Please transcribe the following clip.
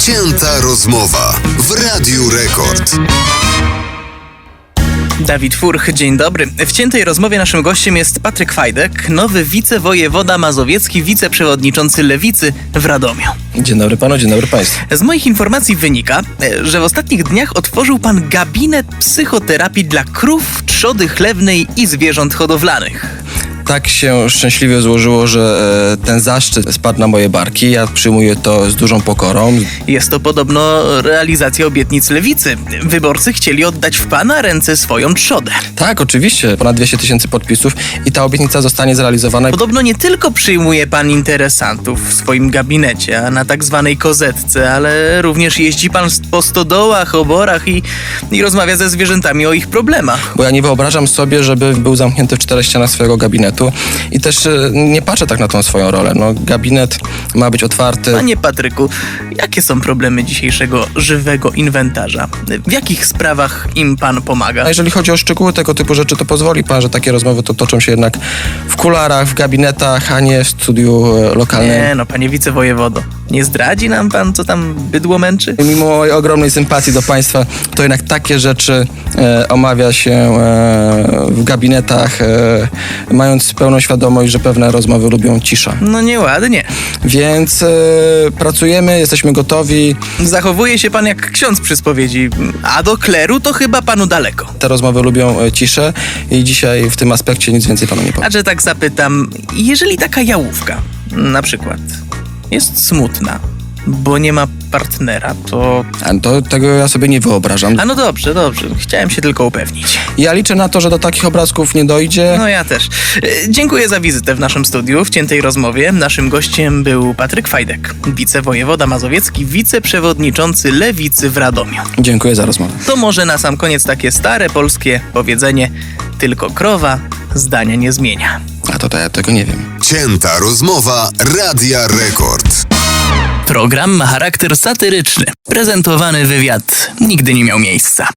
Cięta rozmowa w Radiu Rekord. Dawid Furch, dzień dobry. W ciętej rozmowie naszym gościem jest Patryk Fajdek, nowy wicewojewoda mazowiecki, wiceprzewodniczący Lewicy w Radomiu. Dzień dobry panu, dzień dobry państwu. Z moich informacji wynika, że w ostatnich dniach otworzył pan gabinet psychoterapii dla krów, trzody chlewnej i zwierząt hodowlanych. Tak się szczęśliwie złożyło, że e, ten zaszczyt spadł na moje barki. Ja przyjmuję to z dużą pokorą. Jest to podobno realizacja obietnic Lewicy. Wyborcy chcieli oddać w pana ręce swoją trzodę. Tak, oczywiście, ponad 200 tysięcy podpisów i ta obietnica zostanie zrealizowana. Podobno nie tylko przyjmuje pan interesantów w swoim gabinecie, a na tak zwanej kozetce, ale również jeździ pan po stodołach, oborach i, i rozmawia ze zwierzętami o ich problemach. Bo ja nie wyobrażam sobie, żeby był zamknięty w czterech ścianach swojego gabinetu i też e, nie patrzę tak na tą swoją rolę. No, gabinet ma być otwarty. Panie Patryku, jakie są problemy dzisiejszego żywego inwentarza? W jakich sprawach im pan pomaga? A jeżeli chodzi o szczegóły tego typu rzeczy, to pozwoli pan, że takie rozmowy to toczą się jednak w kularach, w gabinetach, a nie w studiu e, lokalnym. Nie no, panie wicewojewodo, nie zdradzi nam pan, co tam bydło męczy? Mimo mojej ogromnej sympatii do państwa, to jednak takie rzeczy e, omawia się e, w gabinetach, e, mając pełną świadomość, że pewne rozmowy lubią cisza. No nieładnie. Więc e, pracujemy, jesteśmy gotowi. Zachowuje się pan jak ksiądz przy spowiedzi, a do kleru to chyba panu daleko. Te rozmowy lubią e, ciszę i dzisiaj w tym aspekcie nic więcej panu nie powiem. A że tak zapytam, jeżeli taka jałówka na przykład jest smutna, bo nie ma partnera, to... A to, tego ja sobie nie wyobrażam. A no dobrze, dobrze, chciałem się tylko upewnić. Ja liczę na to, że do takich obrazków nie dojdzie. No ja też. E, Dziękuję za wizytę w naszym studiu, w ciętej rozmowie. Naszym gościem był Patryk Fajdek, wicewojewoda mazowiecki, wiceprzewodniczący Lewicy w Radomiu. Dziękuję za rozmowę. To może na sam koniec takie stare polskie powiedzenie tylko krowa zdania nie zmienia. A to, to ja tego nie wiem. Cięta rozmowa Radia Rekord. Program ma charakter satyryczny. Prezentowany wywiad nigdy nie miał miejsca.